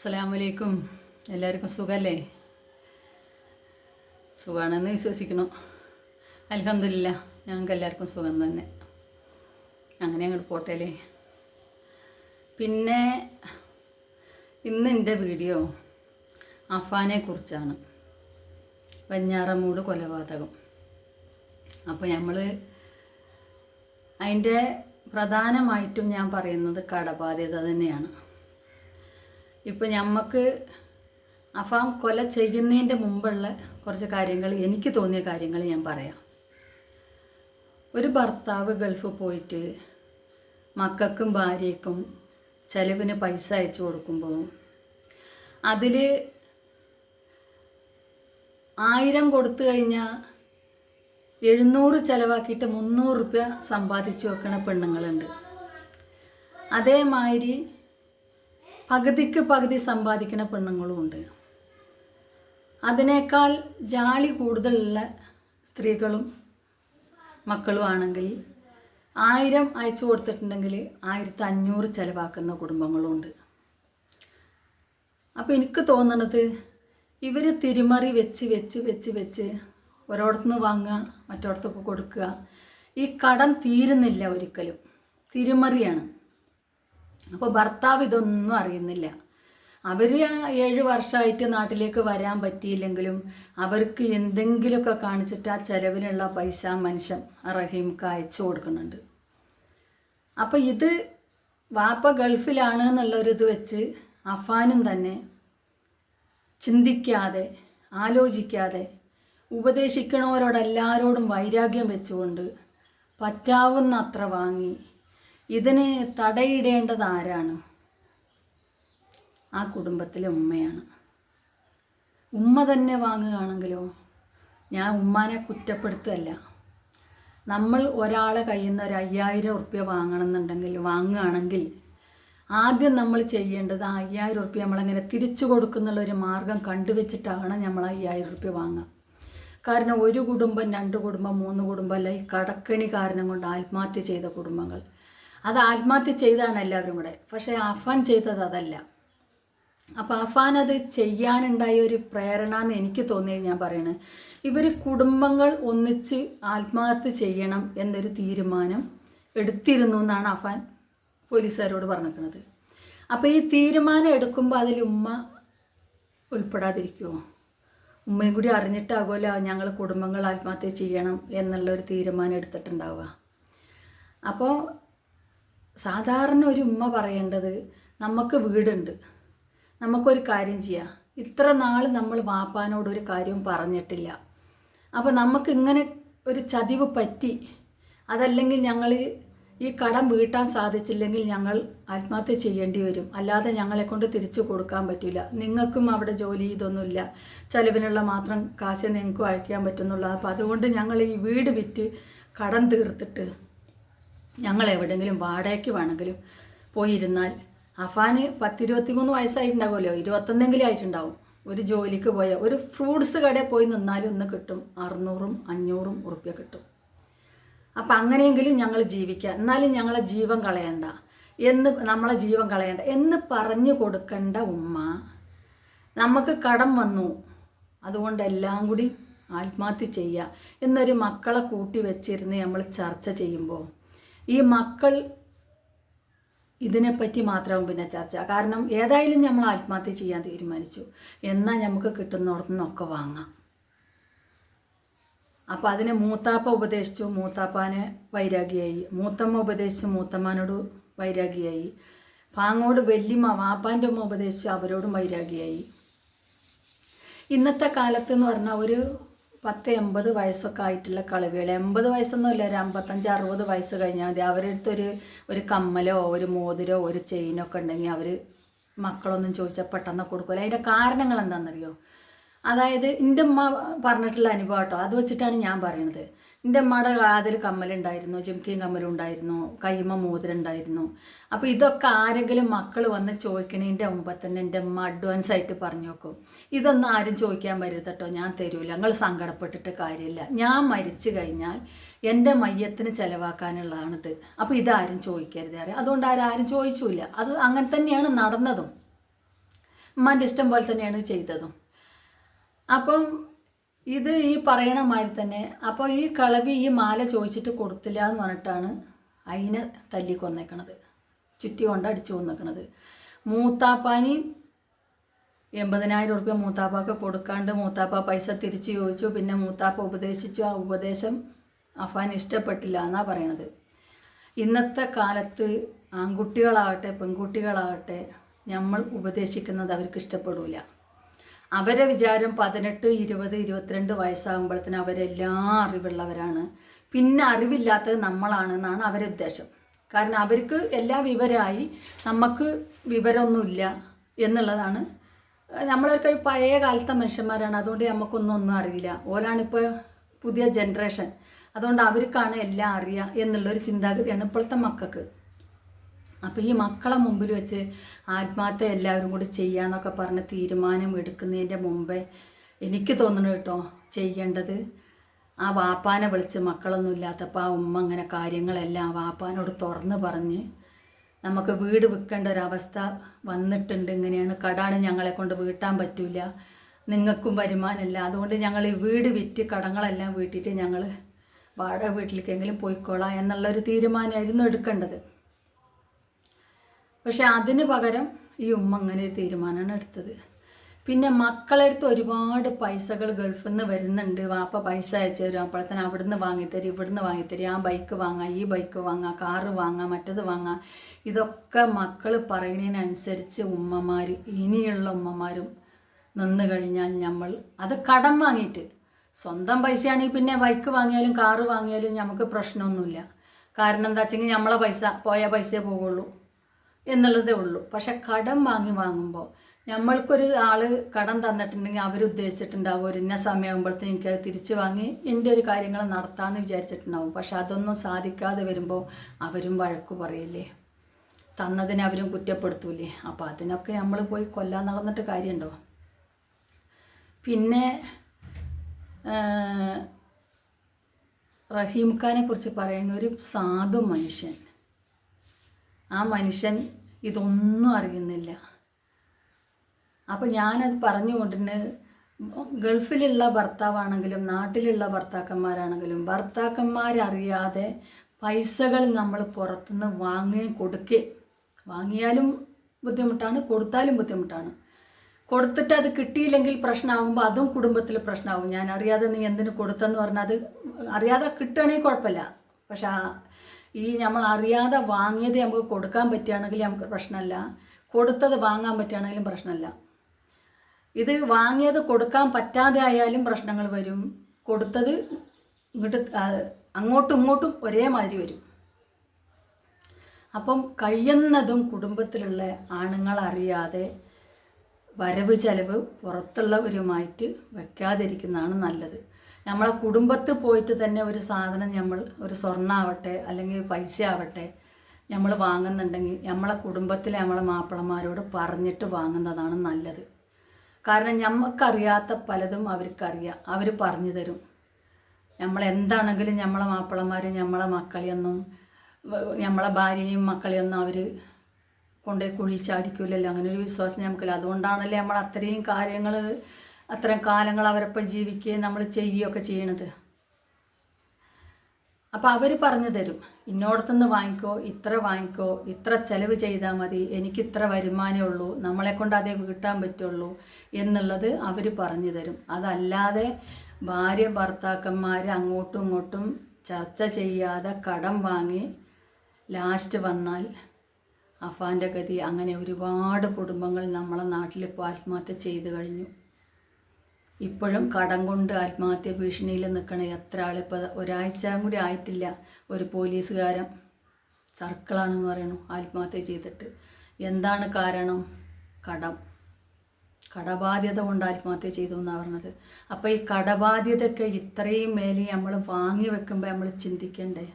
അസ്സലാമലൈക്കും. എല്ലാവർക്കും സുഖമല്ലേ സുഖമാണെന്ന് വിശ്വസിക്കണം അലഹമില്ല ഞങ്ങൾക്ക് എല്ലാവർക്കും സുഖം തന്നെ. അങ്ങനെ അങ്ങോട്ട് പോട്ടേലേ. പിന്നെ ഇന്ന് എന്റെ വീഡിയോ അഫാനെ കുറിച്ചാണ്. വഞ്ഞാറമൂട് കൊലപാതകം. അപ്പോൾ നമ്മൾ അതിന്റെ പ്രധാനമായിട്ടും ഞാൻ പറയുന്നത് കടബാധ്യത തന്നെയാണ്. ഇപ്പം നമുക്ക് അഫാം കൊല ചെയ്യുന്നതിന്റെ മുമ്പുള്ള കുറച്ച് കാര്യങ്ങൾ എനിക്ക് തോന്നിയ കാര്യങ്ങൾ ഞാൻ പറയാം. ഒരു ഭർത്താവ് ഗൾഫ് പോയിട്ട് മക്കൾക്കും ഭാര്യയ്ക്കും ചെലവിന് പൈസ അയച്ചു കൊടുക്കുമ്പോൾ അതിൽ ആയിരം കൊടുത്തു കഴിഞ്ഞാൽ എഴുന്നൂറ് ചിലവാക്കിയിട്ട് മുന്നൂറ് റുപ്യ സമ്പാദിച്ചു വെക്കുന്ന പെണ്ണുങ്ങളുണ്ട്. അതേമാതിരി പകുതിക്ക് പകുതി സമ്പാദിക്കുന്ന പെണ്ണുങ്ങളും ഉണ്ട്. അതിനേക്കാൾ ജാളി കൂടുതലുള്ള സ്ത്രീകളും മക്കളും ആണെങ്കിൽ ആയിരം അയച്ചു കൊടുത്തിട്ടുണ്ടെങ്കിൽ ആയിരത്തി അഞ്ഞൂറ് ചിലവാക്കുന്ന കുടുംബങ്ങളും ഉണ്ട്. അപ്പോൾ എനിക്ക് തോന്നണത് ഇവർ തിരിമറി വെച്ച് വെച്ച് വെച്ച് വെച്ച് ഒരിടത്തുനിന്ന് വാങ്ങുക മറ്റൊരിടത്തൊക്കെ കൊടുക്കുക ഈ കടം തീരുന്നില്ല ഒരിക്കലും. തിരിമറിയാണ്. അപ്പോൾ ഭർത്താവ് ഇതൊന്നും അറിയുന്നില്ല. അവർ ഏഴ് വർഷമായിട്ട് നാട്ടിലേക്ക് വരാൻ പറ്റിയില്ലെങ്കിലും അവർക്ക് എന്തെങ്കിലുമൊക്കെ കാണിച്ചിട്ട് ആ ചെലവിനുള്ള പൈസ മനുഷ്യൻ റഹീംക്ക് അയച്ചു കൊടുക്കുന്നുണ്ട്. അപ്പോൾ ഇത് വാപ്പ ഗൾഫിലാണ് എന്നുള്ളൊരിത് വെച്ച് അഫാനും തന്നെ ചിന്തിക്കാതെ ആലോചിക്കാതെ ഉപദേശിക്കണവരോടെല്ലാവരോടും വൈരാഗ്യം വെച്ചുകൊണ്ട് പറ്റാവുന്ന അത്ര വാങ്ങി ഇതിന് തടയിടേണ്ടത് ആരാണ്? ആ കുടുംബത്തിലെ ഉമ്മയാണ്. ഉമ്മ തന്നെ വാങ്ങുകയാണെങ്കിലോ? ഞാൻ ഉമ്മാനെ കുറ്റപ്പെടുത്തുകയല്ല. നമ്മൾ ഒരാളെ കയ്യിൽ നിന്ന് ഒരു അയ്യായിരം ഉറുപ്യ വാങ്ങണമെന്നുണ്ടെങ്കിൽ വാങ്ങുകയാണെങ്കിൽ ആദ്യം നമ്മൾ ചെയ്യേണ്ടത് ആ അയ്യായിരം ഉറുപ്യ നമ്മളങ്ങനെ തിരിച്ചു കൊടുക്കുന്നുള്ള ഒരു മാർഗം കണ്ടുവച്ചിട്ടാണ് നമ്മൾ അയ്യായിരം ഉറുപ്യ വാങ്ങുക. കാരണം ഒരു കുടുംബം രണ്ട് കുടുംബം മൂന്ന് കുടുംബം അല്ല ഈ കടക്കണി കാരണം കൊണ്ട് ആത്മഹത്യ ചെയ്ത കുടുംബങ്ങൾ. അത് ആത്മഹത്യ ചെയ്താണ് എല്ലാവരും കൂടെ. പക്ഷേ അഫാൻ ചെയ്തത് അതല്ല. അപ്പോൾ അഫാൻ അത് ചെയ്യാനുണ്ടായ ഒരു പ്രേരണ എന്ന് എനിക്ക് തോന്നിയത് ഞാൻ പറയണത് ഇവർ കുടുംബങ്ങൾ ഒന്നിച്ച് ആത്മഹത്യ ചെയ്യണം എന്നൊരു തീരുമാനം എടുത്തിരുന്നു എന്നാണ് അഫാൻ പോലീസുകാരോട് പറഞ്ഞിരിക്കുന്നത് അപ്പോൾ ഈ തീരുമാനം എടുക്കുമ്പോൾ അതിൽ ഉമ്മ ഉൾപ്പെടാതിരിക്കുമോ ഉമ്മയും കൂടി അറിഞ്ഞിട്ടാകുമല്ലോ ഞങ്ങൾ കുടുംബങ്ങൾ ആത്മഹത്യ ചെയ്യണം എന്നുള്ളൊരു തീരുമാനം എടുത്തിട്ടുണ്ടാവുക. അപ്പോൾ സാധാരണ ഒരു ഉമ്മ പറയേണ്ടത് നമുക്ക് വീടുണ്ട്. നമുക്കൊരു കാര്യം ചെയ്യാം. ഇത്ര നാൾ നമ്മൾ വാപ്പാനോട് ഒരു കാര്യവും പറഞ്ഞിട്ടില്ല. അപ്പോൾ നമുക്ക് ഇങ്ങനെ ഒരു ചതിവ് പറ്റി അതല്ലെങ്കിൽ ഞങ്ങൾ ഈ കടം വീട്ടാൻ സാധിച്ചില്ലെങ്കിൽ ഞങ്ങൾ ആത്മഹത്യ ചെയ്യേണ്ടി വരും. അല്ലാതെ ഞങ്ങളെ കൊണ്ട് തിരിച്ചു കൊടുക്കാൻ പറ്റില്ല നിങ്ങൾക്കും അവിടെ ജോലി ഇതൊന്നുമില്ല. ചെലവിനുള്ള മാത്രം കാശ് നിങ്ങൾക്കും അയക്കാൻ പറ്റുന്നുള്ളൂ. അപ്പോൾ അതുകൊണ്ട് ഞങ്ങൾ ഈ വീട് വിറ്റ് കടം തീർത്തിട്ട് ഞങ്ങൾ എവിടെയെങ്കിലും വാടകയ്ക്ക് വേണമെങ്കിലും പോയിരുന്നാൽ അഫാന് പത്തിരുപത്തി മൂന്ന് വയസ്സായിട്ടുണ്ടാവുമല്ലോ ഇരുപത്തൊന്നെങ്കിലും ആയിട്ടുണ്ടാവും. ഒരു ജോലിക്ക് പോയ ഒരു ഫ്രൂട്ട്സ് കടയിൽ പോയി നിന്നാലും ഒന്ന് കിട്ടും അറുന്നൂറും അഞ്ഞൂറും ഉറുപ്പ്യ കിട്ടും. അപ്പം അങ്ങനെയെങ്കിലും ഞങ്ങൾ ജീവിക്കുക എന്നാലും ഞങ്ങളെ ജീവൻ കളയണ്ട. എന്ന് നമ്മളെ ജീവൻ കളയണ്ട. എന്ന് പറഞ്ഞു കൊടുക്കേണ്ട ഉമ്മ നമുക്ക് കടം വന്നു. അതുകൊണ്ട് എല്ലാം കൂടി ആത്മഹത്യ ചെയ്യുക എന്നൊരു മക്കളെ കൂട്ടി വെച്ചിരുന്ന് നമ്മൾ ചർച്ച ചെയ്യുമ്പോൾ ഈ മക്കൾ ഇതിനെപ്പറ്റി മാത്രം പിന്നെ ചർച്ച. കാരണം ഏതായാലും നമ്മൾ ആത്മഹത്യ ചെയ്യാൻ തീരുമാനിച്ചു. എന്നാൽ നമുക്ക് കിട്ടുന്നിടത്തു നിന്നൊക്കെ വാങ്ങാം. അപ്പോൾ അതിനെ മൂത്താപ്പ ഉപദേശിച്ചു. മൂത്താപ്പാനെ വൈരാഗിയായി. മൂത്തമ്മ ഉപദേശിച്ചു. മൂത്തമ്മാനോട് വൈരാഗിയായി. പാങ്ങോട് വല്യമ്മ വാപ്പാന്റെ ഉമ്മ ഉപദേശിച്ചു. അവരോടും വൈരാഗിയായി. ഇന്നത്തെ കാലത്ത് എന്ന് പറഞ്ഞാൽ ഒരു പത്ത് എൺപത് വയസ്സൊക്കെ ആയിട്ടുള്ള കളവികൾ എൺപത് വയസ്സൊന്നുമില്ല ഒരു അമ്പത്തഞ്ച് അറുപത് വയസ്സ് കഴിഞ്ഞാൽ മതി. അവരടുത്തൊരു ഒരു കമ്മലോ ഒരു മോതിരോ ഒരു ചെയിനൊക്കെ ഉണ്ടെങ്കിൽ അവർ മക്കളൊന്നും ചോദിച്ചാൽ പെട്ടെന്ന് കൊടുക്കില്ല അതിന്റെ കാരണങ്ങൾ എന്താണെന്നറിയോ അതായത് എന്റെ ഉമ്മ പറഞ്ഞിട്ടുള്ള അനുഭവം കേട്ടോ. അത് വെച്ചിട്ടാണ് ഞാൻ പറയുന്നത് എന്റെ അമ്മയുടെ കാതിൽ കമ്മലുണ്ടായിരുന്നു ജിംക്കിയും കമ്മലും ഉണ്ടായിരുന്നു കൈമ മോതിരം ഉണ്ടായിരുന്നു. അപ്പോൾ ഇതൊക്കെ ആരെങ്കിലും മക്കൾ വന്ന് ചോദിക്കണതിന്റെ മുമ്പ് തന്നെ എന്റെ അമ്മ അഡ്വാൻസ് ആയിട്ട് പറഞ്ഞു നോക്കും ഇതൊന്നും ആരും ചോദിക്കാൻ വരരുത് കേട്ടോ ഞാൻ തരൂല ഞങ്ങൾ സങ്കടപ്പെട്ടിട്ട് കാര്യമില്ല. ഞാൻ മരിച്ചു കഴിഞ്ഞാൽ എന്റെ മയ്യത്തിന് ചിലവാക്കാനുള്ളതാണിത്. അപ്പോൾ ഇതാരും ചോദിക്കരുത് അറിയാം അതുകൊണ്ട് ആരും ചോദിച്ചില്ല. അത് അങ്ങനെ തന്നെയാണ് നടന്നതും. ഉമ്മാന്റെ ഇഷ്ടം പോലെ തന്നെയാണ് ചെയ്തതും. അപ്പം ഇത് ഈ പറയണ മാതിരി തന്നെ. അപ്പോൾ ഈ കളവി ഈ മാല ചോദിച്ചിട്ട് കൊടുത്തില്ല എന്ന് പറഞ്ഞിട്ടാണ് അതിനെ തല്ലി കൊന്നേക്കണത് ചുറ്റി കൊണ്ട് അടിച്ചു കൊന്നേക്കണത്. മൂത്താപ്പാനി എൺപതിനായിരം ഉറുപ്പ്യ മൂത്താപ്പാക്ക് കൊടുക്കാണ്ട് മൂത്താപ്പ പൈസ തിരിച്ചു ചോദിച്ചു. പിന്നെ മൂത്താപ്പ ഉപദേശിച്ചു. ആ ഉപദേശം അഫാൻ ഇഷ്ടപ്പെട്ടില്ല എന്നാണ് പറയണത്. ഇന്നത്തെ കാലത്ത് ആൺകുട്ടികളാകട്ടെ പെൺകുട്ടികളാകട്ടെ നമ്മൾ ഉപദേശിക്കുന്നത് അവർക്ക് ഇഷ്ടപ്പെടില്ല അവരെ വിചാരം പതിനെട്ട് ഇരുപത് ഇരുപത്തിരണ്ട് വയസ്സാകുമ്പോഴത്തേന് അവരെല്ലാം അറിവുള്ളവരാണ്. പിന്നെ അറിവില്ലാത്തത് നമ്മളാണെന്നാണ് അവരുടെ ഉദ്ദേശം. കാരണം അവർക്ക് എല്ലാ വിവരമായി നമുക്ക് വിവരമൊന്നുമില്ല എന്നുള്ളതാണ്. നമ്മളൊക്കെ പഴയ കാലത്തെ മനുഷ്യന്മാരാണ് അതുകൊണ്ട് നമുക്കൊന്നും ഒന്നും അറിയില്ല. ഓരാണിപ്പോൾ പുതിയ ജനറേഷൻ. അതുകൊണ്ട് അവർക്കാണ് എല്ലാം അറിയുക എന്നുള്ളൊരു ചിന്താഗതിയാണ് ഇപ്പോഴത്തെ മക്കൾക്ക്. അപ്പോൾ ഈ മക്കളെ മുമ്പിൽ വെച്ച് ആത്മഹത്യ എല്ലാവരും കൂടി ചെയ്യാന്നൊക്കെ പറഞ്ഞ് തീരുമാനം എടുക്കുന്നതിന്റെ മുമ്പേ എനിക്ക് തോന്നുന്നു കേട്ടോ ചെയ്യേണ്ടത്. ആ വാപ്പാനെ വിളിച്ച് മക്കളൊന്നും ഇല്ലാത്തപ്പോൾ ആ ഉമ്മ അങ്ങനെ കാര്യങ്ങളെല്ലാം ആ വാപ്പാനോട് തുറന്ന് പറഞ്ഞ് നമുക്ക് വീട് വിൽക്കേണ്ട ഒരവസ്ഥ വന്നിട്ടുണ്ട്. ഇങ്ങനെയാണ്. കടാണ് ഞങ്ങളെ കൊണ്ട് വീട്ടാൻ പറ്റില്ല നിങ്ങൾക്കും വരുമാനമില്ല. അതുകൊണ്ട് ഞങ്ങൾ ഈ വീട് വിറ്റ് കടങ്ങളെല്ലാം വീട്ടിയിട്ട് ഞങ്ങൾ വാടക വീട്ടിലേക്കെങ്കിലും പോയിക്കോളാം എന്നുള്ളൊരു തീരുമാനമായിരുന്നു എടുക്കേണ്ടത്. പക്ഷെ അതിന് പകരം ഈ ഉമ്മ അങ്ങനെ ഒരു തീരുമാനമാണ് എടുത്തത്. പിന്നെ മക്കളടുത്ത് ഒരുപാട് പൈസകൾ ഗൾഫിൽ നിന്ന് വരുന്നുണ്ട്. വാപ്പ പൈസ അയച്ചു തരും. അപ്പോഴത്തേന് അവിടുന്ന് വാങ്ങിത്തരും ഇവിടുന്ന് വാങ്ങിത്തരും. ആ ബൈക്ക് വാങ്ങാം ഈ ബൈക്ക് വാങ്ങാം കാറ് വാങ്ങാം മറ്റത് വാങ്ങാം. ഇതൊക്കെ മക്കൾ പറയുന്നതിനനുസരിച്ച് ഉമ്മമാർ ഇനിയുള്ള ഉമ്മമാരും നിന്ന് കഴിഞ്ഞാൽ നമ്മൾ അത് കടം വാങ്ങിയിട്ട്. സ്വന്തം പൈസയാണെങ്കിൽ പിന്നെ ബൈക്ക് വാങ്ങിയാലും കാറ് വാങ്ങിയാലും നമുക്ക് പ്രശ്നമൊന്നുമില്ല. കാരണം എന്താ വെച്ചെങ്കിൽ നമ്മളെ പൈസ പോയ പൈസയെ പോകുള്ളൂ എന്നുള്ളതേ ഉള്ളൂ. പക്ഷെ കടം വാങ്ങി വാങ്ങുമ്പോൾ നമ്മൾക്കൊരു ആൾ കടം തന്നിട്ടുണ്ടെങ്കിൽ അവർ ഉദ്ദേശിച്ചിട്ടുണ്ടാവും. ഒരു ഇന്ന സമയമാകുമ്പോഴത്തേക്ക് എനിക്ക് തിരിച്ചു വാങ്ങി എന്റെ ഒരു കാര്യങ്ങൾ നടത്താമെന്ന് വിചാരിച്ചിട്ടുണ്ടാവും. പക്ഷെ അതൊന്നും സാധിക്കാതെ വരുമ്പോൾ അവരും വഴക്കു പറയില്ലേ? തന്നതിനെ അവരും കുറ്റപ്പെടുത്തൂലേ? അപ്പോൾ അതിനൊക്കെ നമ്മൾ പോയി കൊല്ലാൻ നടന്നിട്ട് കാര്യമുണ്ടോ? പിന്നെ റഹീം ഖാനെ കുറിച്ച് പറയുന്ന ഒരു സാധു മനുഷ്യൻ. ആ മനുഷ്യൻ ഇതൊന്നും അറിയുന്നില്ല. അപ്പോൾ ഞാനത് പറഞ്ഞുകൊണ്ടിന് ഗൾഫിലുള്ള ഭർത്താവാണെങ്കിലും നാട്ടിലുള്ള ഭർത്താക്കന്മാരാണെങ്കിലും ഭർത്താക്കന്മാരറിയാതെ പൈസകൾ നമ്മൾ പുറത്തുനിന്ന് വാങ്ങി കൊടുക്കേ. വാങ്ങിയാലും ബുദ്ധിമുട്ടാണ് കൊടുത്താലും ബുദ്ധിമുട്ടാണ്. കൊടുത്തിട്ട് അത് കിട്ടിയില്ലെങ്കിൽ പ്രശ്നമാകുമ്പോൾ അതും കുടുംബത്തിൽ പ്രശ്നമാകും ഞാൻ അറിയാതെ നീ എന്തിനു കൊടുത്തെന്ന് പറഞ്ഞാൽ അത് അറിയാതെ കിട്ടുകയാണെങ്കിൽ കുഴപ്പമില്ല. പക്ഷെ ഈ നമ്മൾ അറിയാതെ വാങ്ങിയത് നമുക്ക് കൊടുക്കാൻ പറ്റുകയാണെങ്കിൽ നമുക്ക് പ്രശ്നമല്ല. കൊടുത്തത് വാങ്ങാൻ പറ്റുകയാണെങ്കിലും പ്രശ്നമല്ല. ഇത് വാങ്ങിയത് കൊടുക്കാൻ പറ്റാതെ ആയാലും പ്രശ്നങ്ങൾ വരും. കൊടുത്തത് ഇങ്ങോട്ട് അങ്ങോട്ടും ഇങ്ങോട്ടും ഒരേമാതിരി വരും. അപ്പം കഴിയുന്നതും കുടുംബത്തിലുള്ള ആണുങ്ങൾ അറിയാതെ വരവ് ചെലവ് പുറത്തുള്ളവരുമായിട്ട് വയ്ക്കാതിരിക്കുന്നതാണ് നല്ലത്. നമ്മളെ കുടുംബത്തിൽ പോയിട്ട് തന്നെ ഒരു സാധനം നമ്മൾ ഒരു സ്വർണാവട്ടെ അല്ലെങ്കിൽ പൈസ ആവട്ടെ നമ്മൾ വാങ്ങുന്നുണ്ടെങ്കിൽ നമ്മളെ കുടുംബത്തിലെ നമ്മളെ മാപ്പിളമാരോട് പറഞ്ഞിട്ട് വാങ്ങുന്നതാണ് നല്ലത്. കാരണം നമുക്കറിയാത്ത പലതും അവർക്കറിയാം. അവർ പറഞ്ഞു തരും. നമ്മൾ എന്താണെങ്കിലും നമ്മളെ മാപ്പിളമാർ നമ്മളെ മക്കളെയൊന്നും നമ്മളെ ഭാര്യയും മക്കളെയൊന്നും അവർ കൊണ്ടുപോയി കുഴിച്ചാടിക്കില്ലല്ലോ ചാടിക്കൂലല്ലോ അങ്ങനെ ഒരു വിശ്വാസം നമുക്കില്ല അതുകൊണ്ടാണല്ലേ നമ്മൾ അത്രയും കാര്യങ്ങൾ അത്രയും കാലങ്ങൾ അവരൊപ്പം ജീവിക്കുകയും നമ്മൾ ചെയ്യുകയൊക്കെ ചെയ്യണത്. അപ്പോൾ അവർ പറഞ്ഞു തരും ഇന്നോടത്തുനിന്ന് വാങ്ങിക്കോ ഇത്ര വാങ്ങിക്കോ ഇത്ര ചെലവ് ചെയ്താൽ മതി എനിക്ക് ഇത്ര വരുമാനമേ ഉള്ളൂ നമ്മളെ കൊണ്ട് അതേ വീട്ടാൻ പറ്റുള്ളൂ എന്നുള്ളത് അവർ പറഞ്ഞു തരും. അതല്ലാതെ ഭാര്യ ഭർത്താക്കന്മാർ അങ്ങോട്ടും ഇങ്ങോട്ടും ചർച്ച ചെയ്യാതെ കടം വാങ്ങി ലാസ്റ്റ് വന്നാൽ അഫാന്റെ ഗതി. അങ്ങനെ ഒരുപാട് കുടുംബങ്ങൾ നമ്മളെ നാട്ടിൽ ഇപ്പോൾ ആത്മഹത്യ ചെയ്തു കഴിഞ്ഞു. ഇപ്പോഴും കടം കൊണ്ട് ആത്മഹത്യ ഭീഷണിയിൽ നിൽക്കണ എത്ര ആളിപ്പോൾ ഒരാഴ്ച കൂടി ആയിട്ടില്ല. ഒരു പോലീസുകാരൻ സർക്കിളാണെന്ന് പറയണു ആത്മഹത്യ ചെയ്തിട്ട്. എന്താണ് കാരണം? കടം. കടബാധ്യത കൊണ്ട് ആത്മഹത്യ ചെയ്തു എന്നാണ് പറഞ്ഞത്. അപ്പോൾ ഈ കടബാധ്യതയൊക്കെ ഇത്രയും മേലെ നമ്മൾ വാങ്ങി വെക്കുമ്പോൾ നമ്മൾ ചിന്തിക്കണ്ടേ?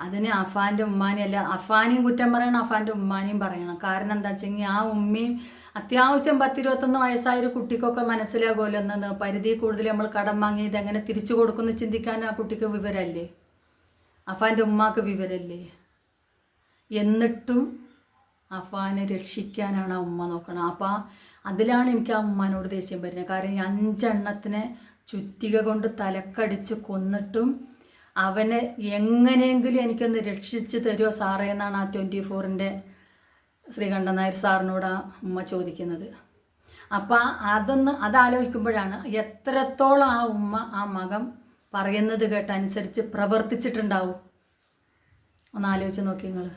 അതിന് അഫാന്റെ ഉമ്മാനെയും അല്ല അഫാനെയും കുറ്റം പറയണം അഫാന്റെ ഉമ്മാനെയും പറയണം. കാരണം എന്താ വെച്ചെങ്കിൽ ആ ഉമ്മയും അത്യാവശ്യം പത്തിരുപത്തൊന്ന് വയസ്സായ ഒരു കുട്ടിക്കൊക്കെ മനസ്സിലാകുമല്ലോ എന്നത് പരിധി കൂടുതൽ നമ്മൾ കടം വാങ്ങി ഇതെങ്ങനെ തിരിച്ചു കൊടുക്കുന്നു ചിന്തിക്കാൻ ആ കുട്ടിക്ക് വിവരമല്ലേ അഫാന്റെ ഉമ്മാക്ക് വിവരമല്ലേ എന്നിട്ടും അഫാനെ രക്ഷിക്കാനാണ് ആ ഉമ്മ നോക്കണം അപ്പം അതിലാണ് എനിക്ക് ആ ഉമ്മാനോട് ദേഷ്യം വരുന്നത്. കാരണം ഈ അഞ്ചെണ്ണത്തിനെ ചുറ്റിക കൊണ്ട് തലക്കടിച്ച് കൊന്നിട്ടും അവനെ എങ്ങനെയെങ്കിലും എനിക്കൊന്ന് രക്ഷിച്ച് തരുമോ സാറേ എന്നാണ് ആ ട്വന്റി ഫോറിന്റെ ശ്രീകണ്ഠൻ നായർ സാറിനോട് ഉമ്മ ചോദിക്കുന്നത്. അപ്പം അതൊന്ന് അതാലോചിക്കുമ്പോഴാണ് എത്രത്തോളം ആ ഉമ്മ ആ മകം പറയുന്നത് കേട്ടനുസരിച്ച് പ്രവർത്തിച്ചിട്ടുണ്ടാവും. ഒന്ന് ആലോചിച്ച് നോക്കി നിങ്ങൾ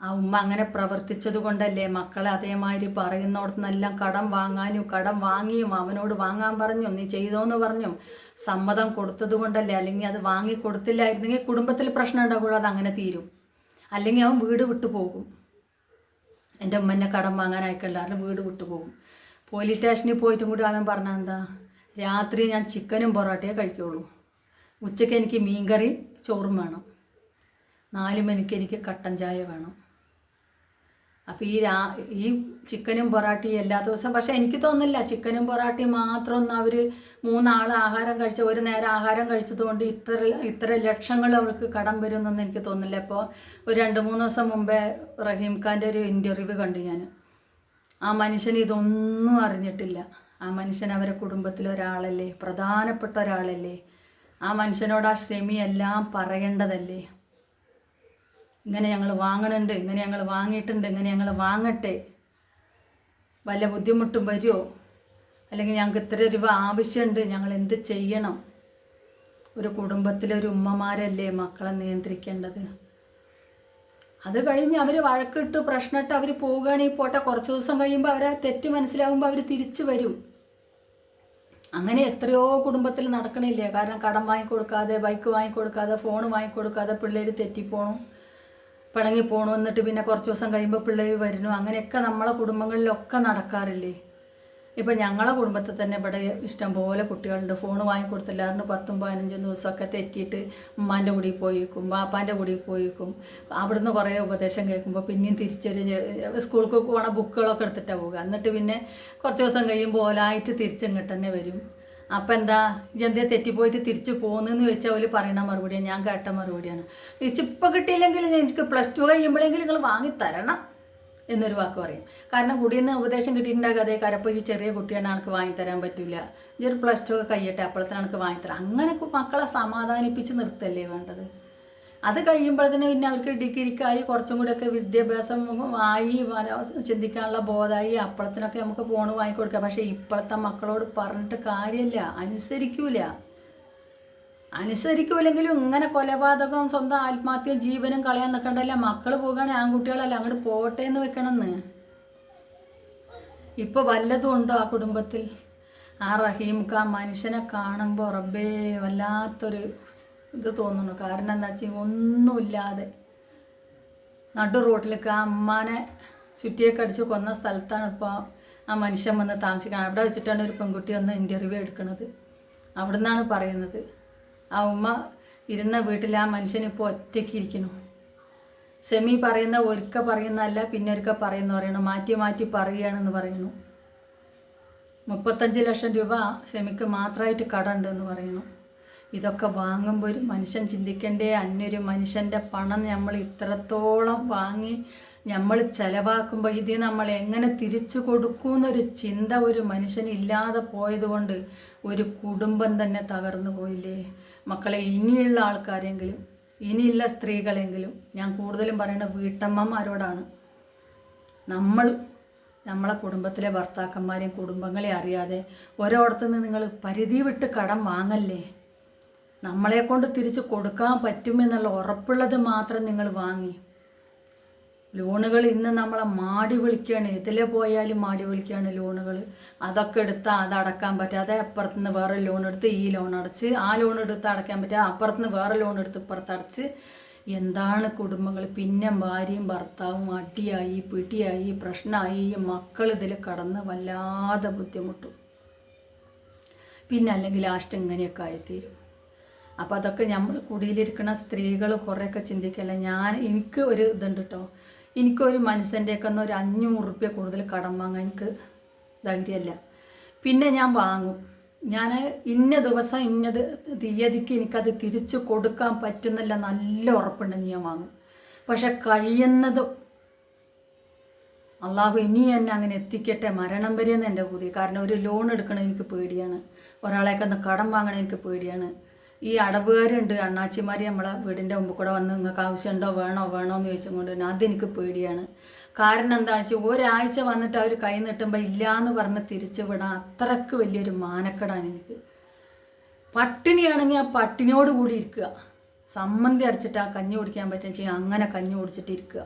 ആ ഉമ്മ അങ്ങനെ പ്രവർത്തിച്ചത് കൊണ്ടല്ലേ മക്കളെ അതേമാതിരി പറയുന്നിടത്തുനിന്നെല്ലാം കടം വാങ്ങാനും കടം വാങ്ങിയും അവനോട് വാങ്ങാൻ പറഞ്ഞും നീ ചെയ്തോന്ന് പറഞ്ഞും സമ്മതം കൊടുത്തത് കൊണ്ടല്ലേ? അല്ലെങ്കിൽ അത് വാങ്ങി കൊടുത്തില്ലായിരുന്നെങ്കിൽ കുടുംബത്തിൽ പ്രശ്നം ഉണ്ടാകുള്ളൂ അത് അങ്ങനെ തീരും. അല്ലെങ്കിൽ അവൻ വീട് വിട്ടു പോകും. എന്റെ ഉമ്മനെ കടം വാങ്ങാൻ ആരുടെ വീട് വിട്ടു പോകും. പോലീസ് സ്റ്റേഷനിൽ പോയിട്ടും കൂടി അവൻ പറഞ്ഞാൽ എന്താ? രാത്രി ഞാൻ ചിക്കനും പൊറോട്ടയെ കഴിക്കുള്ളൂ. ഉച്ചയ്ക്ക് എനിക്ക് മീൻകറി ചോറും വേണം. നാല് മണിക്ക് എനിക്ക് കട്ടൻ ചായ വേണം. അപ്പോൾ ഈ രാ ഈ ചിക്കനും പൊറാട്ടയും എല്ലാ ദിവസവും പക്ഷേ എനിക്ക് തോന്നുന്നില്ല ചിക്കനും പൊറാട്ടയും മാത്രം ഒന്നും അവർ മൂന്നാൾ ആഹാരം കഴിച്ച ഒരു നേരം ആഹാരം കഴിച്ചതുകൊണ്ട് ഇത്ര ഇത്ര ലക്ഷങ്ങൾ അവൾക്ക് കടം വരുമെന്നൊന്നും എനിക്ക് തോന്നുന്നില്ല. ഇപ്പോൾ ഒരു രണ്ട് മൂന്ന് ദിവസം മുമ്പേ റഹീം ഖാന്റെ ഒരു ഇന്റർവ്യൂ കണ്ടു ഞാൻ ആ മനുഷ്യൻ ഇതൊന്നും അറിഞ്ഞിട്ടില്ല. ആ മനുഷ്യൻ അവരെ കുടുംബത്തിലെ ഒരാളല്ലേ പ്രധാനപ്പെട്ട ഒരാളല്ലേ. ആ മനുഷ്യനോട് ആ ക്ഷമി എല്ലാം പറയേണ്ടതല്ലേ. ഇങ്ങനെ ഞങ്ങൾ വാങ്ങണുണ്ട് ഇങ്ങനെ ഞങ്ങൾ വാങ്ങിയിട്ടുണ്ട് ഇങ്ങനെ ഞങ്ങൾ വാങ്ങട്ടെ. വല്ല ബുദ്ധിമുട്ടും വരുമോ അല്ലെങ്കിൽ ഞങ്ങൾക്ക് ഇത്ര രൂപ ആവശ്യമുണ്ട് ഞങ്ങൾ എന്ത് ചെയ്യണം? ഒരു കുടുംബത്തിലെ ഒരു ഉമ്മമാരല്ലേ മക്കളെ നിയന്ത്രിക്കേണ്ടത്? അത് കഴിഞ്ഞ് അവർ വഴക്കിട്ട് പ്രശ്നമിട്ട് അവർ പോവുകയാണെങ്കിൽ പോട്ടെ. കുറച്ച് ദിവസം കഴിയുമ്പോൾ അവരെ തെറ്റ് മനസ്സിലാകുമ്പോൾ അവർ തിരിച്ചു വരും. അങ്ങനെ എത്രയോ കുടുംബത്തിൽ നടക്കണില്ലേ? കാരണം കടം വാങ്ങിക്കൊടുക്കാതെ ബൈക്ക് വാങ്ങിക്കൊടുക്കാതെ ഫോൺ വാങ്ങിക്കൊടുക്കാതെ പിള്ളേർ തെറ്റിപ്പോണു. പിണങ്ങി പോണു എന്നിട്ട് പിന്നെ കുറച്ച് ദിവസം കഴിയുമ്പോൾ പിള്ളേർ വരുന്നു. അങ്ങനെയൊക്കെ നമ്മളെ കുടുംബങ്ങളിലൊക്കെ നടക്കാറില്ലേ? ഇപ്പം ഞങ്ങളെ കുടുംബത്തിൽ തന്നെ ഇവിടെ ഇഷ്ടംപോലെ കുട്ടികളുണ്ട്. ഫോൺ വാങ്ങിക്കൊടുത്തില്ലാണ്ട് പത്തും പതിനഞ്ചും ദിവസമൊക്കെ തെറ്റിയിട്ട് ഉമ്മാന്റെ കൂടി പോയിക്കും ബാപ്പാന്റെ കൂടി പോയിക്കും. അവിടുന്ന് കുറേ ഉപദേശം കേൾക്കുമ്പോൾ പിന്നെയും തിരിച്ചൊരു സ്കൂൾക്ക് പോണ ബുക്കുകളൊക്കെ എടുത്തിട്ടാണ് പോകുക എന്നിട്ട് പിന്നെ കുറച്ച് ദിവസം കഴിയുമ്പോൾ ഓലായിട്ട് തിരിച്ചിങ്ങോട്ട് തന്നെ വരും. അപ്പം എന്താ ജന്തയെ തെറ്റിപ്പോയിട്ട് തിരിച്ച് പോകുന്നെന്ന് ചോദിച്ചാൽ അവർ പറയുന്ന മറുപടിയാണ് ഞാൻ കേട്ട മറുപടിയാണ്. തിരിച്ചിപ്പോൾ കിട്ടിയില്ലെങ്കിൽ എനിക്ക് പ്ലസ് ടു കഴിയുമ്പോഴെങ്കിലും നിങ്ങൾ വാങ്ങി തരണം എന്നൊരു വാക്ക് പറയും. കാരണം കുടിയിൽ നിന്ന് ഉപദേശം കിട്ടിയിട്ടുണ്ടാകും അതേ കരപ്പൊഴി ചെറിയ കുട്ടിയാണ് എനിക്ക് വാങ്ങിത്തരാൻ പറ്റില്ല ഇതൊരു പ്ലസ് ടു ഒക്കെ കഴിയട്ടെ അപ്പോഴത്തേന് എനിക്ക് വാങ്ങിത്തരാം അങ്ങനെ മക്കളെ സമാധാനിപ്പിച്ച് നിർത്തല്ലേ വേണ്ടത്? അത് തന്നെ പിന്നെ അവർക്ക് ഡിഗ്രിക്കായി കുറച്ചും കൂടെയൊക്കെ വിദ്യാഭ്യാസം ആയി ചിന്തിക്കാനുള്ള ബോധമായി അപ്പോഴത്തിനൊക്കെ നമുക്ക് ഫോൺ വാങ്ങിക്കൊടുക്കാം. പക്ഷേ ഇപ്പോഴത്തെ മക്കളോട് പറഞ്ഞിട്ട് കാര്യമില്ല. അനുസരിക്കൂല. അനുസരിക്കൂലെങ്കിലും ഇങ്ങനെ കൊലപാതകം സ്വന്തം ആത്മാർത്ഥ്യം ജീവനും കളയാൻ നിൽക്കണ്ടല്ല മക്കൾ പോകുകയാണെങ്കിൽ ആൺകുട്ടികളല്ല അങ്ങോട്ട് പോട്ടെ എന്ന് വെക്കണമെന്ന് ഇപ്പൊ വല്ലതും ഉണ്ടോ ആ കുടുംബത്തിൽ? ആ റഹീംക്ക് ആ മനുഷ്യനെ കാണുമ്പോൾ റബ്ബേ വല്ലാത്തൊരു ഇത് തോന്നുന്നു. കാരണം എന്താ വെച്ചാൽ ഒന്നുമില്ലാതെ നടു റോട്ടിലേക്ക് ആ അമ്മാനെ ചുറ്റിയൊക്കെ അടിച്ച് കൊന്ന സ്ഥലത്താണ് ഇപ്പോൾ ആ മനുഷ്യൻ വന്ന് താമസിക്കുന്നത് അവിടെ വെച്ചിട്ടാണ് ഒരു പെൺകുട്ടി വന്ന് ഇന്റർവ്യൂ എടുക്കുന്നത് അവിടെ നിന്നാണ് പറയുന്നത്. ആ ഉമ്മ ഇരുന്ന വീട്ടിൽ ആ മനുഷ്യൻ ഇപ്പോൾ ഒറ്റയ്ക്ക് ഇരിക്കുന്നു. സെമി പറയുന്ന ഒരുക്ക പറയുന്നതല്ല പിന്നെ ഒരുക്ക പറയുന്ന പറയണം. മാറ്റി മാറ്റി പറയുകയാണെന്ന് പറയുന്നു. മുപ്പത്തഞ്ച് ലക്ഷം രൂപ സെമിക്ക് മാത്രമായിട്ട് കടമുണ്ടെന്ന് പറയുന്നു. ഇതൊക്കെ വാങ്ങുമ്പോൾ ഒരു മനുഷ്യൻ ചിന്തിക്കേണ്ടേ അന്യൊരു മനുഷ്യന്റെ പണം നമ്മൾ ഇത്രത്തോളം വാങ്ങി നമ്മൾ ചിലവാക്കുമ്പോൾ ഇത് നമ്മൾ എങ്ങനെ തിരിച്ചു കൊടുക്കുമെന്നൊരു ചിന്ത ഒരു മനുഷ്യന് ഇല്ലാതെ പോയതുകൊണ്ട് ഒരു കുടുംബം തന്നെ തകർന്നു പോയില്ലേ? മക്കളെ ഇനിയുള്ള ആൾക്കാരെങ്കിലും ഇനിയുള്ള സ്ത്രീകളെങ്കിലും ഞാൻ കൂടുതലും പറയുന്നത് വീട്ടമ്മമാരോടാണ്. നമ്മൾ നമ്മളെ കുടുംബത്തിലെ ഭർത്താക്കന്മാരെയും കുടുംബങ്ങളെ അറിയാതെ ഓരോടത്തുനിന്ന് നിങ്ങൾ പരിധി വിട്ട് കടം വാങ്ങല്ലേ? നമ്മളെ കൊണ്ട് തിരിച്ച് കൊടുക്കാൻ പറ്റുമെന്നുള്ള ഉറപ്പുള്ളത് മാത്രം നിങ്ങൾ വാങ്ങി. ലോണുകൾ ഇന്ന് നമ്മളെ മാടി വിളിക്കുകയാണ് ഇതിലെ പോയാലും മാടി വിളിക്കുകയാണ് ലോണുകൾ. അതൊക്കെ എടുത്താൽ അത് അടക്കാൻ പറ്റാതെ അപ്പുറത്തുനിന്ന് വേറെ ലോൺ എടുത്ത് ഈ ലോൺ അടച്ച് ആ ലോൺ എടുത്ത് അടക്കാൻ പറ്റാതെ അപ്പുറത്ത് നിന്ന് വേറെ ലോൺ എടുത്ത് ഇപ്പുറത്ത് അടച്ച്. എന്താണ് കുടുംബങ്ങൾ? പിന്നെ ഭാര്യയും ഭർത്താവും അടിയായി പിടിയായി പ്രശ്നമായി. മക്കൾ ഇതിൽ കടന്ന് വല്ലാതെ ബുദ്ധിമുട്ടും. പിന്നെ അല്ലെങ്കിൽ ലാസ്റ്റ് ഇങ്ങനെയൊക്കെ ആയിത്തീരും. അപ്പോൾ അതൊക്കെ നമ്മൾ കുടിയിലിരിക്കുന്ന സ്ത്രീകൾ കുറേയൊക്കെ ചിന്തിക്കല്ലേ? ഞാൻ എനിക്ക് ഒരു ഇതുണ്ട് കേട്ടോ എനിക്കൊരു മനുഷ്യന്റെയൊക്കെ ഒന്ന് ഒരു അഞ്ഞൂറ് റുപ്യ കൂടുതൽ കടം വാങ്ങാൻ എനിക്ക് ധൈര്യമല്ല പിന്നെ ഞാൻ വാങ്ങും. ഞാൻ ഇന്ന ദിവസം ഇന്നത് തീയതിക്ക് എനിക്കത് തിരിച്ചു കൊടുക്കാൻ പറ്റുന്നില്ല നല്ല ഉറപ്പുണ്ടെങ്കിൽ ഞാൻ വാങ്ങും. പക്ഷെ കഴിയുന്നതും അള്ളാഹു ഇനി എന്നെ അങ്ങനെ എത്തിക്കട്ടെ മരണം വരെയെന്ന് എന്റെ പൂതി കാരണം ഒരു ലോൺ എടുക്കണം എനിക്ക് പേടിയാണ്. ഒരാളെയൊക്കെ ഒന്ന് കടം വാങ്ങണം എനിക്ക് പേടിയാണ്. ഈ അടവുകാരുണ്ട് അണ്ണാച്ചിമാർ നമ്മളെ വീടിന്റെ മുമ്പ് കൂടെ വന്ന് നിങ്ങൾക്ക് ആവശ്യമുണ്ടോ വേണോ വേണോ എന്ന് ചോദിച്ചുകൊണ്ട് തന്നെ അതെനിക്ക് പേടിയാണ്. കാരണം എന്താണെന്ന് വെച്ചാൽ ഒരാഴ്ച വന്നിട്ട് അവർ കൈ നീട്ടുമ്പോൾ ഇല്ല എന്ന് പറഞ്ഞ് തിരിച്ചു വിടാൻ അത്രയ്ക്ക് വലിയൊരു മാനക്കെടാണ് എനിക്ക്. പട്ടിണിയാണെങ്കിൽ ആ പട്ടിണിയോട് കൂടി ഇരിക്കുക. സമ്മന്തി അരച്ചിട്ട് ആ കഞ്ഞി കുടിക്കാൻ പറ്റുന്ന വെച്ചാൽ അങ്ങനെ കഞ്ഞി കുടിച്ചിട്ട് ഇരിക്കുക.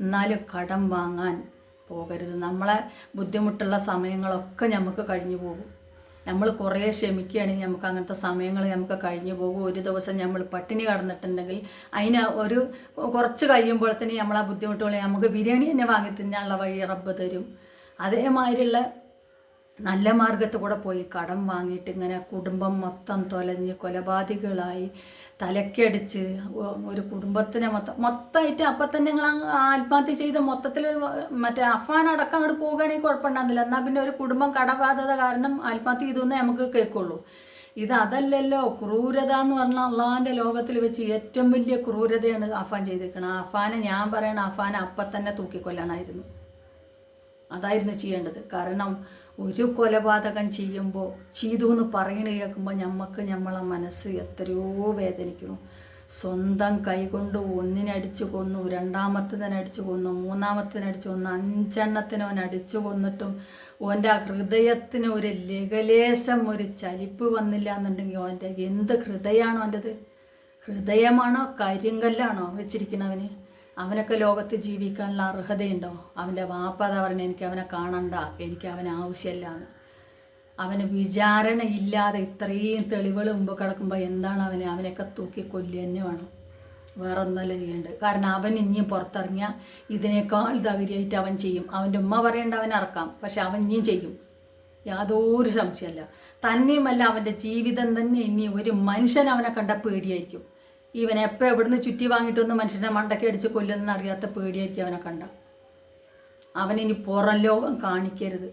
എന്നാലും കടം വാങ്ങാൻ പോകരുത്. നമ്മളെ ബുദ്ധിമുട്ടുള്ള സമയങ്ങളൊക്കെ നമുക്ക് കഴിഞ്ഞു പോകും. നമ്മൾ കുറേ ക്ഷമിക്കുകയാണെങ്കിൽ നമുക്ക് അങ്ങനത്തെ സമയങ്ങൾ നമുക്ക് കഴിഞ്ഞു പോകും. ഒരു ദിവസം നമ്മൾ പട്ടിണി കടന്നിട്ടുണ്ടെങ്കിൽ അതിന് ഒരു കുറച്ച് കഴിയുമ്പോൾ തന്നെ നമ്മൾ ആ ബുദ്ധിമുട്ടുകളെ നമുക്ക് ബിരിയാണി തന്നെ വാങ്ങി തിന്നാനുള്ള വഴി റബ്ബ് തരും. അതേമാതിരിയുള്ള നല്ല മാർഗത്തിൽ കൂടെ പോയി കടം വാങ്ങിയിട്ട് ഇങ്ങനെ കുടുംബം മൊത്തം തൊലഞ്ഞ് കൊലപാതകളായി തലക്കടിച്ച് ഒരു കുടുംബത്തിനെ മൊത്തം മൊത്തമായിട്ട് അപ്പം തന്നെ ഞങ്ങൾ ആത്മഹത്യ ചെയ്ത് മൊത്തത്തിൽ മറ്റേ അഫാൻ അടക്കം അങ്ങോട്ട് പോകുകയാണെങ്കിൽ കുഴപ്പമുണ്ടാകുന്നില്ല. എന്നാൽ പിന്നെ ഒരു കുടുംബം കടബാധ്യത കാരണം ആത്മഹത്യ ചെയ്തു എന്നേ നമുക്ക് കേൾക്കുള്ളൂ. ഇത് അതല്ലല്ലോ ക്രൂരത എന്ന് പറഞ്ഞാൽ അള്ളാഹിന്റെ ലോകത്തിൽ വെച്ച് ഏറ്റവും വലിയ ക്രൂരതയാണ് അഫാൻ ചെയ്തിരിക്കുന്നത് അഫാനെ ഞാൻ പറയണ അഫാനെ അപ്പം തന്നെ തൂക്കിക്കൊല്ലാനായിരുന്നു. അതായിരുന്നു ചെയ്യേണ്ടത്. കാരണം ഒരു കൊലപാതകം ചെയ്യുമ്പോൾ ചെയ്തു എന്ന് പറയണ കേൾക്കുമ്പോൾ ഞമ്മക്ക് നമ്മളെ മനസ്സ് എത്രയോ വേദനിക്കുന്നു. സ്വന്തം കൈകൊണ്ട് ഒന്നിനടിച്ചു കൊന്നു രണ്ടാമത്തതിനടിച്ചു കൊന്നു മൂന്നാമത്തിനടിച്ചു കൊന്നു അഞ്ചെണ്ണത്തിന് അവൻ അടിച്ചു കൊന്നിട്ടും ഓന്റെ ആ ഹൃദയത്തിന് ഒരു ലഘലേശം ഒരു ചലിപ്പ് വന്നില്ല എന്നുണ്ടെങ്കിൽ ഓന്റെ എന്ത് ഹൃദയമാണോ അവന്റെത് ഹൃദയമാണോ കരിങ്കല്ലാണോ വെച്ചിരിക്കണവന്? അവനൊക്കെ ലോകത്ത് ജീവിക്കാനുള്ള അർഹതയുണ്ടോ? അവന്റെ വാപ്പ അതാ പറഞ്ഞ എനിക്ക് അവനെ കാണണ്ട എനിക്ക് അവന് ആവശ്യമില്ല അവന് വിചാരണ ഇല്ലാതെ ഇത്രയും തെളിവുകൾ മുമ്പ് കിടക്കുമ്പോൾ എന്താണ് അവനെ? അവനെയൊക്കെ തൂക്കി കൊല്ലുക തന്നെ വേണം. വേറെ ഒന്നല്ല ചെയ്യേണ്ടത്. കാരണം അവൻ ഇനിയും പുറത്തിറങ്ങിയാൽ ഇതിനേക്കാൾ ധൈര്യമായിട്ട് അവൻ ചെയ്യും. അവന്റെ ഉമ്മ പറയേണ്ട അവൻ അറക്കാം. പക്ഷെ അവൻ ഇനിയും ചെയ്യും. യാതൊരു സംശയമല്ല തന്നെയുമല്ല അവന്റെ ജീവിതം തന്നെ ഇനി ഒരു മനുഷ്യൻ അവനെ കണ്ട പേടിയായിരിക്കും. ഇവൻ എപ്പോൾ എവിടുന്ന് ചുറ്റി വാങ്ങിയിട്ടൊന്ന് മനുഷ്യനെ മണ്ടയ്ക്ക് അടിച്ച് കൊല്ലുമെന്ന് അറിയാത്ത പേടിയൊക്കെ അവനെ കണ്ട. അവനിനി പുറം ലോകം കാണിക്കരുത്.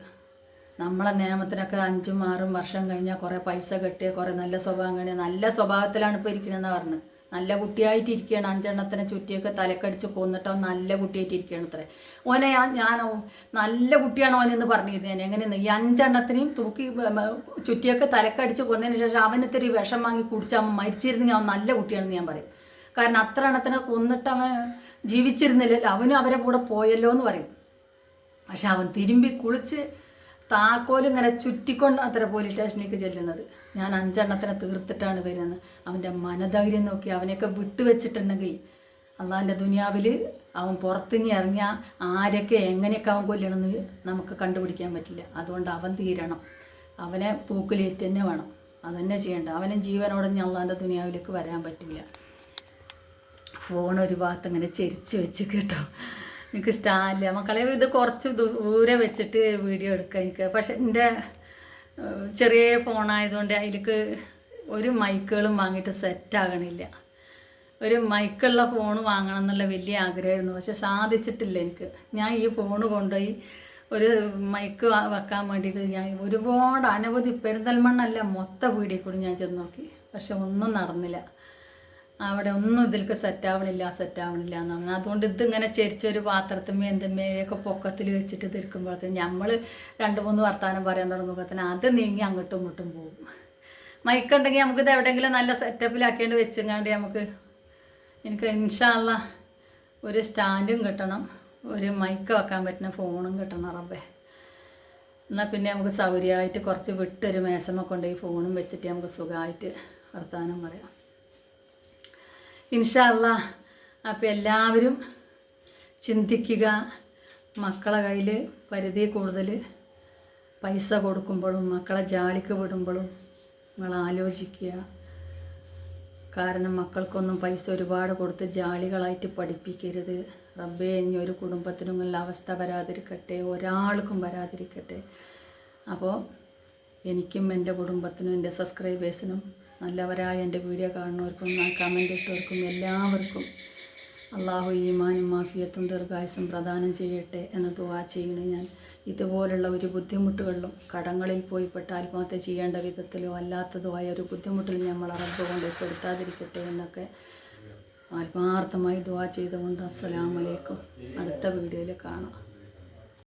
നമ്മളെ നിയമത്തിനൊക്കെ അഞ്ചും ആറും വർഷം കഴിഞ്ഞാൽ കുറേ പൈസ കെട്ടിയ കുറേ നല്ല സ്വഭാവം കഴിഞ്ഞാൽ നല്ല സ്വഭാവത്തിലാണ് ഇപ്പോൾ ഇരിക്കണമെന്ന് പറഞ്ഞത്. നല്ല കുട്ടിയായിട്ട് ഇരിക്കുകയാണ് അഞ്ചെണ്ണത്തിനെ ചുറ്റിയൊക്കെ തലക്കടിച്ച് കൊന്നിട്ടോ നല്ല കുട്ടിയായിട്ട് ഇരിക്കുകയാണ് അത്രേ. ഓനെ ഞാനോ നല്ല കുട്ടിയാണോ ഓനെന്ന് പറഞ്ഞിരുന്നു ഞാൻ. എങ്ങനെയെന്ന്? ഈ അഞ്ചെണ്ണത്തിനെയും തൂക്കി ചുറ്റിയൊക്കെ തലക്കടിച്ച് കൊന്നതിന് ശേഷം അവനത്തിരി വിഷം വാങ്ങി കുടിച്ചാൽ മരിച്ചിരുന്നെങ്കിൽ അവൻ നല്ല കുട്ടിയാണെന്ന് ഞാൻ പറയും. കാരണം അത്ര എണ്ണത്തിനെ കൊന്നിട്ട് അവൻ ജീവിച്ചിരുന്നില്ലല്ലോ. അവനും അവരെ കൂടെ പോയല്ലോ എന്ന് പറയും. പക്ഷെ അവൻ തിരുമ്പി കുളിച്ച് താക്കോൽ ഇങ്ങനെ ചുറ്റിക്കൊണ്ട് അത്ര പോലീസ് സ്റ്റേഷനിലേക്ക് ചെല്ലുന്നത്. ഞാൻ അഞ്ചെണ്ണത്തിനെ തീർത്തിട്ടാണ് വരുന്നത്. അവന്റെ മനധൈര്യം നോക്കി അവനെയൊക്കെ വിട്ടുവെച്ചിട്ടുണ്ടെങ്കിൽ അള്ളാഹിന്റെ ദുനിയാവിൽ അവൻ പുറത്തിങ്ങി ഇറങ്ങിയാൽ ആരൊക്കെ എങ്ങനെയൊക്കെ അവൻ കൊല്ലണമെന്ന് നമുക്ക് കണ്ടുപിടിക്കാൻ പറ്റില്ല. അതുകൊണ്ട് അവൻ തീരണം. അവനെ തൂക്കിലേറ്റ് തന്നെ വേണം. അതന്നെ ചെയ്യേണ്ട അവനും ജീവനോടെ ഞാൻ അള്ളാഹിന്റെ ദുനിയാവിലേക്ക് വരാൻ പറ്റില്ല. ഫോൺ ഒരു ഭാഗത്ത് ഇങ്ങനെ ചെരിച്ച് വെച്ച് കേട്ടോ. എനിക്ക് ഇഷ്ടമില്ല മക്കളെ ഇത് കുറച്ച് ദൂരെ വെച്ചിട്ട് വീഡിയോ എടുക്കുക എനിക്ക്. പക്ഷെ എന്റെ ചെറിയ ഫോണായതുകൊണ്ട് അതിലേക്ക് ഒരു മൈക്കുകളും വാങ്ങിയിട്ട് സെറ്റ് ആകണില്ല. ഒരു മൈക്കുള്ള ഫോൺ വാങ്ങണം എന്നുള്ള വലിയ ആഗ്രഹമായിരുന്നു. പക്ഷെ സാധിച്ചിട്ടില്ല എനിക്ക്. ഞാൻ ഈ ഫോൺ കൊണ്ടുപോയി ഒരു മൈക്ക് വെക്കാൻ വേണ്ടിയിട്ട് ഞാൻ ഒരുപാട് അനവധി പെരിന്തൽമണ്ണല്ല മൊത്ത വീടിൽ കൂടി ഞാൻ ചെന്ന് നോക്കി. പക്ഷെ ഒന്നും നടന്നില്ല. അവിടെ ഒന്നും ഇതിലേക്ക് സെറ്റ് ആവണില്ല എന്ന് പറഞ്ഞു. അതുകൊണ്ട് ഇതിങ്ങനെ ചെരിച്ചൊരു പാത്രത്തിൽ എന്തുമ്മയൊക്കെ പൊക്കത്തിൽ വെച്ചിട്ട് തിരിക്കുമ്പോഴത്തേന് നമ്മൾ രണ്ട് മൂന്ന് വർത്താനം പറയാൻ തുടങ്ങുമ്പോഴത്തേന് അത് നീങ്ങി അങ്ങോട്ടും ഇങ്ങോട്ടും പോകും. നമുക്ക് നമുക്കിത് എവിടെയെങ്കിലും നല്ല സെറ്റപ്പിലാക്കിയിട്ട് വെച്ചെങ്ങാണ്ട് നമുക്ക് എനിക്ക് ഇൻഷാല്ല ഒരു സ്റ്റാൻഡും കിട്ടണം ഒരു മൈക്ക് വെക്കാൻ പറ്റുന്ന ഫോണും കിട്ടണം റബ്ബേ. എന്നാൽ പിന്നെ നമുക്ക് സൗകര്യമായിട്ട് കുറച്ച് വിട്ടൊരു മേശമൊക്കെ ഉണ്ടെങ്കിൽ ഫോണും വെച്ചിട്ട് നമുക്ക് സുഖമായിട്ട് വർത്താനം പറയാം. ഇൻഷല്ല അപ്പോൾ എല്ലാവരും ചിന്തിക്കുക. മക്കളെ കയ്യിൽ പരിധി കൂടുതൽ പൈസ കൊടുക്കുമ്പോഴും മക്കളെ ജാലിക്ക് വിടുമ്പോഴും നിങ്ങൾ ആലോചിക്കുക. കാരണം മക്കൾക്കൊന്നും പൈസ ഒരുപാട് കൊടുത്ത് ജാളികളായിട്ട് പഠിപ്പിക്കരുത്. റബ്ബേ ഇനി ഒരു കുടുംബത്തിനും ഉള്ള അവസ്ഥ വരാതിരിക്കട്ടെ. ഒരാൾക്കും വരാതിരിക്കട്ടെ. അപ്പോൾ എനിക്കും എന്റെ കുടുംബത്തിനും എന്റെ സബ്സ്ക്രൈബേഴ്സിനും നല്ലവരായ എന്റെ വീഡിയോ കാണുന്നവർക്കും കമന്റ് ഇട്ടവർക്കും എല്ലാവർക്കും അള്ളാഹു ഈമാനും മാഫിയത്തും ദീർഘായുസും പ്രദാനം ചെയ്യട്ടെ എന്ന് ദുവാ ചെയ്യുന്നു ഞാൻ. ഇതുപോലുള്ള ഒരു ബുദ്ധിമുട്ടുകളിലും കടങ്ങളിൽ പോയി പെട്ട് ആത്മഹത്യ ചെയ്യേണ്ട വിധത്തിലോ അല്ലാത്തതോ ആയ ഒരു ബുദ്ധിമുട്ടിൽ നമ്മൾ അറബ് കൊണ്ട് എന്നൊക്കെ ആത്മാർത്ഥമായി ദുവാ ചെയ്തുകൊണ്ട് അസ്സലാമലൈക്കും അടുത്ത വീഡിയോയിൽ കാണാം.